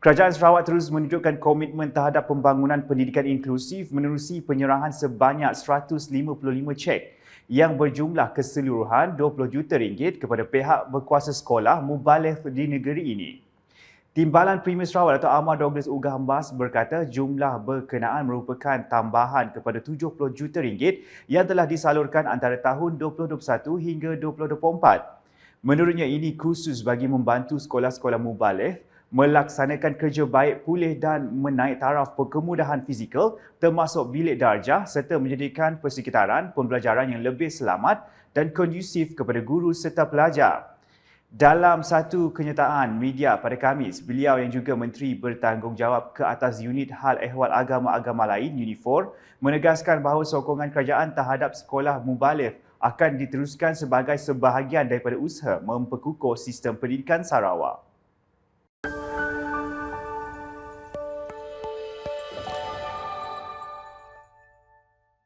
Kerajaan Sarawak terus menunjukkan komitmen terhadap pembangunan pendidikan inklusif menerusi penyerahan sebanyak 155 cek yang berjumlah keseluruhan 20 juta ringgit kepada pihak berkuasa sekolah mubaligh di negeri ini. Timbalan Premier Sarawak Dato' Ahmad Douglas Ugah berkata jumlah berkenaan merupakan tambahan kepada 70 juta ringgit yang telah disalurkan antara tahun 2021 hingga 2024. Menurutnya ini khusus bagi membantu sekolah-sekolah mubaligh melaksanakan kerja baik pulih dan menaik taraf kemudahan fizikal termasuk bilik darjah serta menjadikan persekitaran pembelajaran yang lebih selamat dan kondusif kepada guru serta pelajar. Dalam satu kenyataan media pada Khamis, beliau yang juga menteri bertanggungjawab ke atas unit hal ehwal agama-agama lain Unifor menegaskan bahawa sokongan kerajaan terhadap sekolah mubaligh akan diteruskan sebagai sebahagian daripada usaha memperkukuh sistem pendidikan Sarawak.